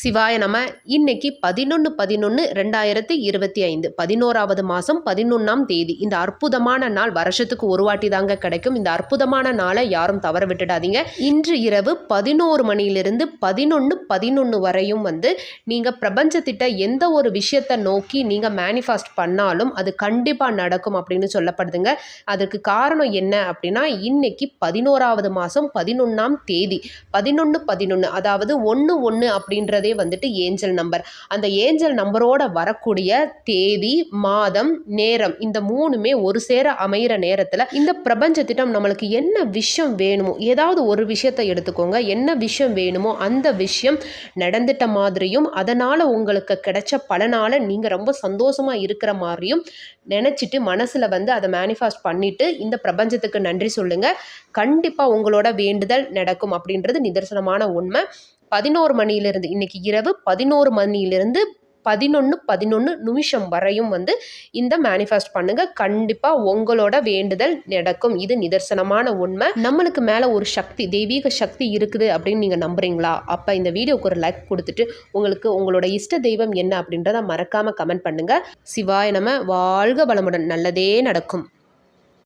சிவாய நம்ம இன்னைக்கு பதினொன்று பதினொன்று ரெண்டாயிரத்தி இருபத்தி ஐந்து. பதினோராவது மாதம் பதினொன்றாம் தேதி. இந்த அற்புதமான நாள் வருஷத்துக்கு ஒரு வாட்டி தாங்க கிடைக்கும். இந்த அற்புதமான நாளை யாரும் தவற விட்டுடாதீங்க. இன்று இரவு பதினோரு மணியிலிருந்து பதினொன்று பதினொன்று வரையும் வந்து நீங்கள் பிரபஞ்சத்திட்ட எந்த ஒரு விஷயத்தை நோக்கி நீங்கள் மேனிஃபாஸ்ட் பண்ணாலும் அது கண்டிப்பாக நடக்கும் அப்படின்னு சொல்லப்படுதுங்க. அதுக்கு காரணம் என்ன அப்படின்னா இன்னைக்கு பதினோராவது மாதம் பதினொன்றாம் தேதி. பதினொன்று பதினொன்று அதாவது ஒன்று ஒன்று அப்படின்றது வந்துட்டு ஏஞ்சல் நம்பர். அந்த ஏஞ்சல் நம்பரோட வரக்கூடிய தேதி மாதம் நேரம் இந்த மூணுமே ஒரு சேர அமையிற நேரத்தில் இந்த பிரபஞ்சத்திட்டம் நம்மளுக்கு என்ன விஷயம் வேணுமோ ஏதாவது ஒரு விஷயத்தை எடுத்துக்கோங்க. என்ன விஷயம் வேணுமோ அந்த விஷயம் நடந்துட்ட மாதிரியும் அதனால் உங்களுக்கு கிடைச்ச பலனால் நீங்கள் ரொம்ப சந்தோஷமாக இருக்கிற மாதிரியும் நினச்சிட்டு மனசில் வந்து அதை மேனிஃபாஸ்ட் பண்ணிவிட்டு இந்த பிரபஞ்சத்துக்கு நன்றி சொல்லுங்கள் கண்டிப்பாக உங்களோட வேண்டுதல் நடக்கும் அப்படின்றது நிதர்சனமான உண்மை. பதினோரு மணியிலிருந்து இன்னைக்கு இரவு பதினோரு மணியிலிருந்து பதினொன்று பதினொன்று நிமிஷம் வரையும் வந்து இந்த மேனிஃபெஸ்ட் பண்ணுங்க. கண்டிப்பாக உங்களோட வேண்டுதல் நடக்கும். இது நிதர்சனமான உண்மை. நம்மளுக்கு மேலே ஒரு சக்தி தெய்வீக சக்தி இருக்குது அப்படின்னு நீங்கள் நம்புறீங்களா? அப்போ இந்த வீடியோக்கு ஒரு லைக் கொடுத்துட்டு உங்களுக்கு உங்களோட இஷ்ட தெய்வம் என்ன அப்படின்றத மறக்காமல் கமெண்ட் பண்ணுங்கள் சிவாய நம்ம வாழ்க வளமுடன். நல்லதே நடக்கும்.